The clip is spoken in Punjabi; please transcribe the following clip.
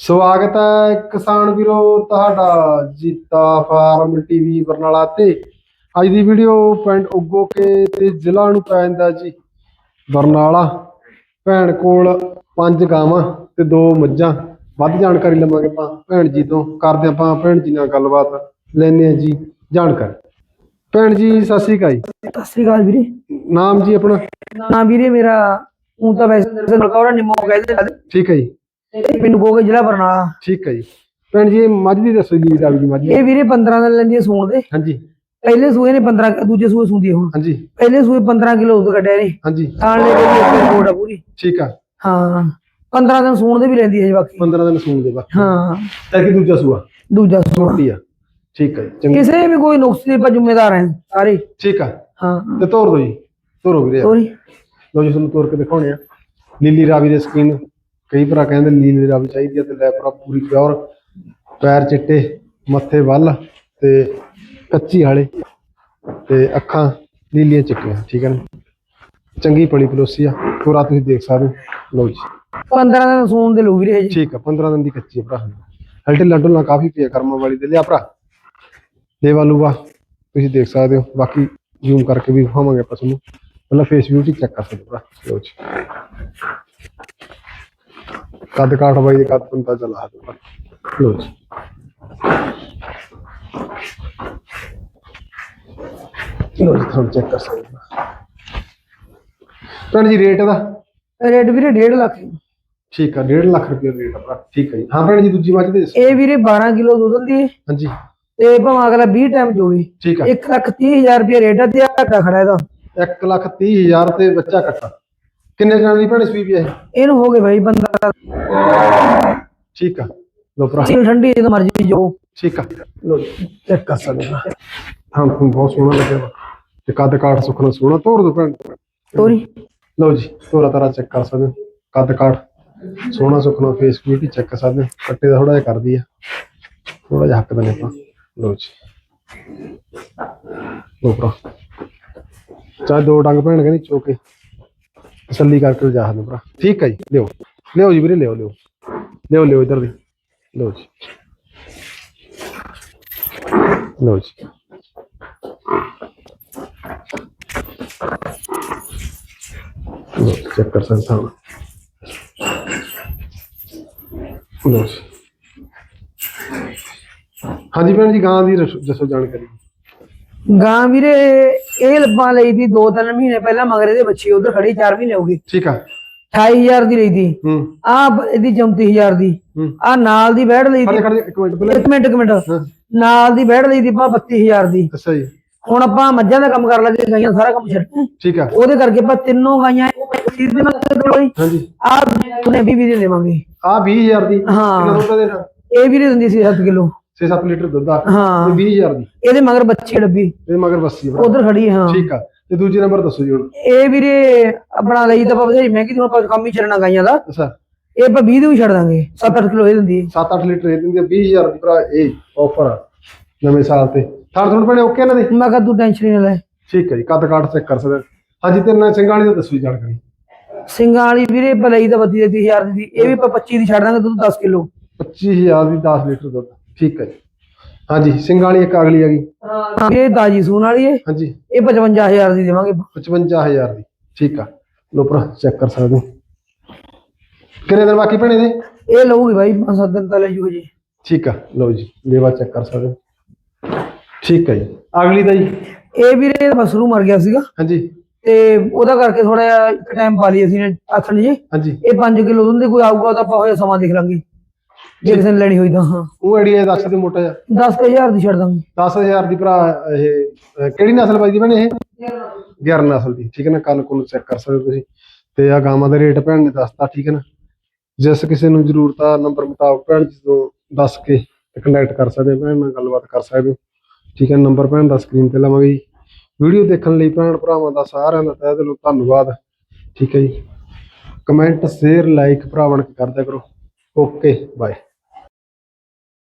ਸਵਾਗਤ ਹੈ ਕਿਸਾਨ ਵੀਰੋ ਤੁਹਾਡਾ ਜੀਤਾ ਫਾਰਮ ਟੀਵੀ ਬਰਨਾਲਾ ਤੇ। ਅੱਜ ਦੀ ਵੀਡੀਓ ਪਿੰਡ ਉਗੋ ਕੇ ਤੇ ਜ਼ਿਲ੍ਹਾ ਨੂੰ ਪੈ ਜਾਂਦਾ ਜੀ। ਬਰਨਾਲਾ ਭੈਣ ਕੋਲ ਪੰਜ ਗਾਵਾਂ ਤੇ ਦੋ ਮੱਝਾਂ। ਵੱਧ ਜਾਣਕਾਰੀ ਲਵਾਂਗੇ ਆਪਾਂ ਭੈਣ ਜੀ ਤੋਂ। ਕਰਦੇ ਆਪਾਂ ਭੈਣ ਜੀ ਨਾਲ ਗੱਲਬਾਤ। ਲੈਣੇ ਆ ਜੀ ਜਾਣਕਾਰੀ। ਭੈਣ ਜੀ ਸਤਿ ਸ਼੍ਰੀ ਅਕਾਲ ਜੀ। ਸਤਿ ਸ੍ਰੀ ਅਕਾਲ ਵੀਰੇ। ਨਾਮ ਜੀ ਆਪਣਾ? ਨਾ ਵੀਰੇ ਮੇਰਾ ਉਹ ਤਾਂ ਵੈਸੇ ਨਿੰਮੋ ਕਹਿੰਦੇ ਠੀਕ ਹੈ ਜੀ। ਤੇ ਪਿੰਡ ਗੋਗੇ ਜ਼ਿਲ੍ਹਾ ਬਰਨਾਲਾ। ਠੀਕ ਹੈ ਜੀ। ਭੈਣ ਜੀ ਇਹ ਮੱਝ ਦੀ ਦੱਸੋ ਜੀ ਦੀ ਮੱਝ ਇਹ ਵੀਰੇ 15 ਦਿਨ ਲੈਂਦੀ ਹੈ ਸੂਣ ਦੇ। ਹਾਂਜੀ। ਪਹਿਲੇ ਸੂਏ ਨੇ 15 ਕਿ- ਦੂਜੇ ਸੂਏ ਸੂੰਦੀ ਹੁਣ। ਹਾਂਜੀ। ਪਹਿਲੇ ਸੂਏ 15 ਕਿਲੋ ਦੁੱਧ ਕੱਢਿਆ ਨੇ। ਹਾਂਜੀ। ਖਾਣ ਲੈ ਕੇ ਰਿਪੋਰਟ ਆ ਪੂਰੀ। ਠੀਕ ਆ। ਹਾਂ। 15 ਦਿਨ ਸੂਣ ਦੇ ਵੀ ਲੈਂਦੀ ਹੈ ਜੀ ਬਾਕੀ। 15 ਦਿਨ ਸੂਣ ਦੇ ਬਾਕੀ। ਹਾਂ। ਤਾਂ ਕਿ ਦੂਜਾ ਸੂਆ? ਦੂਜਾ ਸੂਆ। ਠੀਕ ਹੈ ਚੰਗੀ। ਕਿਸੇ ਵੀ ਕੋਈ ਨੁਕਸ ਦੇ ਆਪਾਂ ਜ਼ਿੰਮੇਦਾਰ ਹਾਂ ਸਾਰੇ। ਠੀਕ ਆ। ਹਾਂ। ਤੇ ਤੋਰ ਦੋ ਜੀ। ਤੋਰੋ ਵੀਰੇ। ਸੋਰੀ ਲੋ ਜੀ ਤੁਹਾਨੂੰ ਤੋਰ ਕੇ ਦਿਖਾਉਣੇ ਆ। ਨੀਲੀ ਰਾਵੀ ਦੇ ਸਕੀਨ। ਕਈ ਭਰਾ ਕਹਿੰਦੇ ਨੀਲੀ ਰਾਵੀ ਚਾਹੀਦੀ ਆ ਤੇ ਲੈ ਭਰਾ ਪੂਰੀ ਪਿਓਰ ਪੈਰ ਚਿੱਟੇ ਮੱਥੇ ਵੱਲ ਤੇ ਕੱਚੀ ਹਾਲੇ ਤੇ ਅੱਖਾਂ ਨੀਲੀਆਂ ਚਿੱਟੀਆਂ ਠੀਕ ਹੈ ਨਾ? ਚੰਗੀ ਪਲੀ ਪਲੋਸੀ ਆ ਪੂਰਾ ਤੁਸੀਂ ਦੇਖ ਸਕਦੇ ਹੋ। ਲਓ ਜੀ। 15 ਦਿਨ ਸੂਣ ਦੇ ਲੋ ਵੀਰੇ ਹਜੇ ਠੀਕ ਆ 15 ਦਿਨ ਦੀ ਕੱਚੀ ਆ ਭਰਾ। ਹਲਟੇ ਲੱਡੂ ਨਾਲ ਕਾਫੀ ਪਿਆ ਕਰਮਾਂ ਵਾਲੀ ਦੇ ਲਿਆ ਭਰਾ। ਦੇਵਾ ਲੂਆ ਤੁਸੀਂ ਦੇਖ ਸਕਦੇ ਹੋ। ਬਾਕੀ ਜ਼ੂਮ ਕਰਕੇ ਵੀ ਦਿਖਾਵਾਂਗੇ ਆਪਾਂ ਤੁਹਾਨੂੰ। ਪਹਿਲਾਂ ਫੇਸ ਬਿਊਟੀ ਚੈੱਕ ਕਰ ਸਕਦੇ ਹੋ ਭਰਾ। ਲਓ ਜੀ। ਕੱਦ ਕਾਠ ਬਾਈ ਦੇ ਕੱਦ ਪੰਤਾ ਚਲਾ ਦੋ ਲਓ ਜੀ। ਲਓ ਜੀ ਤੁਹਾਨੂੰ ਚੈੱਕ ਕਰ ਸਕਦੇ ਹੋ। ਭੈਣ ਜੀ ਰੇਟ ਦਾ? ਰੇਟ ਵੀਰੇ 1.5 ਲੱਖ ਠੀਕ ਆ 1.5 ਲੱਖ ਰੁਪਏ ਰੇਟ ਆ ਭਰਾ ਠੀਕ ਹੈ ਜੀ। ਹਾਂ ਭੈਣ ਜੀ ਦੂਜੀ ਮੱਝ ਦੇ ਇਹ ਵੀਰੇ 12 ਕਿਲੋ ਦੁੱਧ ਦਿੰਦੀ ਹੈ ਹਾਂਜੀ। ਤੇ ਭਾਵੇਂ ਅਗਲਾ 20 ਟਾਈਮ ਜੋਵੇ ਠੀਕ ਆ। 1 ਲੱਖ 30 ਹਜ਼ਾਰ ਰੁਪਏ ਰੇਟ ਆ ਤੇ ਆਟਾ ਖੜਾ ਇਹਦਾ। 1 ਲੱਖ 30 ਹਜ਼ਾਰ ਤੇ ਬੱਚਾ ਕੱਟਾ। ਕਿੰਨੇ ਜਣਾਂ ਦੀ ਭੈਣ ਸੂਈ ਵੀ ਇਹਨੂੰ ਹੋ ਗਏ ਭਾਈ ਬੰਦਾ ਠੀਕ ਆ। ਲੋ ਭਰਾ। ਸੀਲ ਠੰਡੀ ਜਦੋਂ ਮਰਜ਼ੀ ਜੋ। ਠੀਕ ਆ। ਲੋ ਚੈੱਕ ਕਰ ਸਕਦੇ ਹਾਂ। ਹਾਂ ਤੁਹਾਨੂੰ ਬਹੁਤ ਸੋਹਣਾ ਲੱਗਿਆ ਵਾ। ਤੇ ਕੱਦ ਕਾਠ ਸੁਖਣਾ ਸੋਹਣਾ ਤੋਰ ਦੋ ਭੈਣ। ਤੋਰੀ। ਲਓ ਜੀ ਤੋਰਾ ਤਾਰਾ ਚੈੱਕ ਕਰ ਸਕਦੇ ਹੋ। ਕੱਦ ਕਾਠ ਸੋਹਣਾ ਸੁਖਣਾ ਫੇਸ ਬਿਊਟੀ ਚੈੱਕ ਕਰ ਸਕਦੇ ਹੋ। ਕੱਟੇ ਦਾ ਥੋੜਾ ਜਿਹਾ ਕਰਦੀ ਆ। ਥੋੜਾ ਜਿਹਾ ਹੱਕ ਦਿੰਦੇ ਆਪਾਂ। ਲਓ ਜੀ। ਲੋ ਭਰਾ। ਚਾਹੇ ਦੋ ਡੰਗ ਭੈਣ ਕਹਿੰਦੀ ਚੋਕੇ। ਤਸੱਲੀ ਕਰਕੇ ਜਾ ਸਕਦੇ ਭਰਾ। ਠੀਕ ਹੈ ਜੀ, ਲਿਓ। ਲਿਓ ਜੀ ਵੀਰੇ, ਲਿਓ ਲਿਓ। ਲਿਓ ਲਿਓ ਇਧਰ ਦੀ। ਲਓ ਜੀ। ਲਓ ਜੀ। ਲਓ ਚੈੱਕ ਕਰ ਸਕਦੇ ਹਾਂ ਲਓ ਜੀ। ਹਾਂਜੀ ਭੈਣ ਜੀ, ਗਾਂ ਦੀ ਦੱਸੋ ਜਾਣਕਾਰੀ। ਗਾਂ ਵੀਰੇ ਇਹ ਲੱਭਾਂ ਲਈ ਦੀ 2-3 ਮਹੀਨੇ ਪਹਿਲਾਂ ਮਗਰ ਇਹਦੇ ਬੱਚੇ ਉਧਰ ਖੜੀ 4 ਮਹੀਨੇ ਹੋ ਗਏ। ਠੀਕ ਆ। 28000 ਦੀ ਲਈ ਦੀ ਹੂੰ। ਆ ਇਹਦੀ 34000 ਦੀ। ਆ ਨਾਲ ਦੀ ਬੈੜ ਲਈ ਦੀ ਇੱਕ ਮਿੰਟ ਇੱਕ ਮਿੰਟ ਇੱਕ ਮਿੰਟ। ਹਾਂ। ਨਾਲ ਦੀ ਬੈੜ ਲਈ ਦੀ ਪਾ 32000 ਦੀ। ਅੱਛਾ ਜੀ। ਹੁਣ ਆਪਾਂ ਮੱਝਾਂ ਦਾ ਕੰਮ ਕਰ ਲੱਗੇ ਗਾਈਆਂ ਸਾਰਾ ਕੰਮ ਛੱਡ ਠੀਕ ਆ। ਉਹਦੇ ਕਰਕੇ ਆਪਾਂ ਤਿੰਨੋਂ ਗਾਈਆਂ ਚੀਜ਼ ਦੇ ਨਾਲ ਹਾਂਜੀ। ਆ ਉਹਨੇ 20 ਦੀ ਦੇਵਾਂਗੇ। ਆ 20000 ਦੀ। ਹਾਂ। ਇਹ ਵੀਰੇ ਦਿੰਦੀ ਸੀ 7 ਕਿਲੋ। 6-7 ਲੀਟਰ ਦੁੱਧ ਆ ਹਾਂ। ਤੇ 20000 ਦੀ। ਇਹਦੇ ਮਗਰ ਬੱਚੇ ਡੱਬੀ ਇਹ ਮਗਰ ਬੱਸੀ ਭਰਾ। ਉਧਰ ਖੜੀ ਹੈ, ਹਾਂ। ਠੀਕ ਆ। ਤੇ ਦੂਜੇ ਨੰਬਰ ਦੱਸੋ ਜੀ ਹੁਣ। ਇਹ ਵੀਰੇ ਆਪਣਾ ਲਈ ਤਾਂ ਆਪਾਂ ਬਥੇਰੀ ਮਹਿੰਗੀ ਤੁਹਾਨੂੰ ਆਪਾਂ ਕੰਮ ਹੀ ਛੱਡਣਾ ਗਾਈਆਂ ਦਾ। ਅੱਛਾ। ਇਹ ਆਪਾਂ 20 ਦੀ ਵੀ ਛੱਡ ਦਾਂਗੇ। 7-8 ਕਿਲੋ ਇਹ ਦਿੰਦੀ ਹੈ 7-8 ਲੀਟਰ ਇਹ ਦਿੰਦੀ ਆ 20000 ਦੀ ਭਰਾ ਇਹ ਆਫਰ ਨਵੇਂ ਸਾਲ ਤੇ। ਥਾਣ ਥੁਣ ਬਣੇ ਓਕੇ ਇਹਨਾਂ ਦੇ ਮੈਂ ਕਿਹਾ ਤੂੰ ਟੈਨਸ਼ਨ ਨਹੀਂ ਲੈ। ਠੀਕ ਹੈ ਜੀ ਕੱਦ ਕਾਠ ਚੈੱਕ ਕਰ ਸਕਦੇ। ਹੋ। ਹਾਂਜੀ ਤੇ ਨਾ ਸਿੰਘਾਂ ਵਾਲੀ ਦਾ ਦੱਸੋ ਜੀ ਜਾਣਕਾਰੀ। ਸਿੰਘਾਂ ਵਾਲੀ ਵੀਰੇ ਭਲਈ ਦਾ 32 ਦੀ 30000 ਦੀ। ਇਹ ਵੀ ਆਪਾਂ 25 ਦੀ ਛੱਡ ਦਾਂਗੇ ਦੁੱਧ 10 ਕਿਲੋ। 25000 ਦੀ 10 ਲੀਟਰ ਦੁੱਧ। ਠੀਕ ਹੈ ਜੀ। ਹਾਂਜੀ ਸਿੰਘਾਂ ਵਾਲੀ ਇੱਕ ਅਗਲੀ ਹੈਗੀ। ਵੀਰੇ ਤਾਜੀ ਸੂਣ ਵਾਲੀ ਹੈ। ਹਾਂਜੀ। ਇਹ 55000 ਦੀ ਦੇਵਾਂਗੇ 55000 ਦੀ ਠੀਕ ਆ। ਲੋ ਭਰਾ ਚੈੱਕ ਕਰ ਸਕਦੇ ਹੋ। ਕਿੰਨੇ ਦਿਨ ਬਾਕੀ ਭੈਣੇ ਦੇ ਇਹ ਲਊਗੀ ਭਾਈ 5-7 ਦਿਨ ਤਾਂ ਲੈ ਜੂ ਜੀ। ਠੀਕ ਆ ਲਓ ਜੀ ਲੇਵਾ ਚੈੱਕ ਕਰ ਸਕਦੇ ਹੋ। ਠੀਕ ਹੈ ਜੀ। ਅਗਲੀ ਦਾ ਜੀ? ਇਹ ਵੀਰੇ ਬਸਰੂ ਮਰ ਗਿਆ ਸੀਗਾ। ਹਾਂਜੀ। ਤੇ ਉਹਦਾ ਕਰਕੇ ਥੋੜਾ ਜਿਹਾ ਇੱਕ ਟਾਈਮ ਪਾ ਲਈ ਅਸੀਂ ਨੇ ਆਥਣ ਜੀ। ਹਾਂਜੀ। ਇਹ 5 ਕਿਲੋ ਦੁੱਧ ਦੇ ਕੋਈ ਆਊਗਾ ਤਾਂ ਆਪਾਂ ਹੋਇਆ ਸਮਾਂ ਦੇਖ ਲਾਂਗੇ। ਜੇ ਕਿਸੇ ਨੇ ਲੈਣੀ ਹੋਈ ਤਾਂ ਹਾਂ। ਉਹ ਆਈਡੀਆ ਦੱਸ ਦੇ ਮੋਟਾ ਜਿਹਾ। 10000 ਦੀ ਛੱਡ ਦਾਂਗੇ। 10000 ਦੀ ਭਰਾ ਇਹ ਅਹ, ਕਿਹੜੀ ਨਸਲ ਬਾਈ ਦੀ ਭੈਣੇ ਇਹ? 11 ਨਸਲ ਦੀ ਠੀਕ ਹੈ ਨਾ? ਕੱਲ ਕੋਲ ਚੈੱਕ ਕਰ ਸਕਦੇ ਹੋ ਤੁਸੀਂ। ਤੇ ਆ ਗਾਵਾਂ ਦੇ ਰੇਟ ਭੈਣ ਨੇ ਦੱਸਤਾ ਠੀਕ ਹੈ ਨਾ? ਜਿਸ ਕਿਸੇ ਨੂੰ ਜ਼ਰੂਰਤ ਆ ਨੰਬਰ ਮੁਤਾਬਕ ਭੈਣ ਜੀ ਤੋਂ ਦੱਸ ਕੇ ਕੰਟੈਕਟ ਕਰ ਸਕਦੇ ਹੋ ਭੈਣ ਨਾਲ ਗੱਲਬਾਤ ਕਰ ਸਕਦੇ ਹੋ। ਠੀਕ ਹੈ ਨੰਬਰ ਭੈਣ ਦਾ ਸਕਰੀਨ ਤੇ ਲਵਾਂਗੇ ਜੀ। ਵੀਡੀਓ ਦੇਖਣ ਲਈ ਭੈਣ ਭਰਾਵਾਂ ਦਾ ਸਾਰਿਆਂ ਦਾ ਤਹਿ ਦਿਲੋਂ ਧੰਨਵਾਦ। ਠੀਕ ਹੈ ਜੀ। ਕਮੈਂਟ ਸ਼ੇਅਰ ਲਾਈਕ ਭਰਾਵਣ ਕਰ ਦਿਆ ਕਰੋ। Okay bye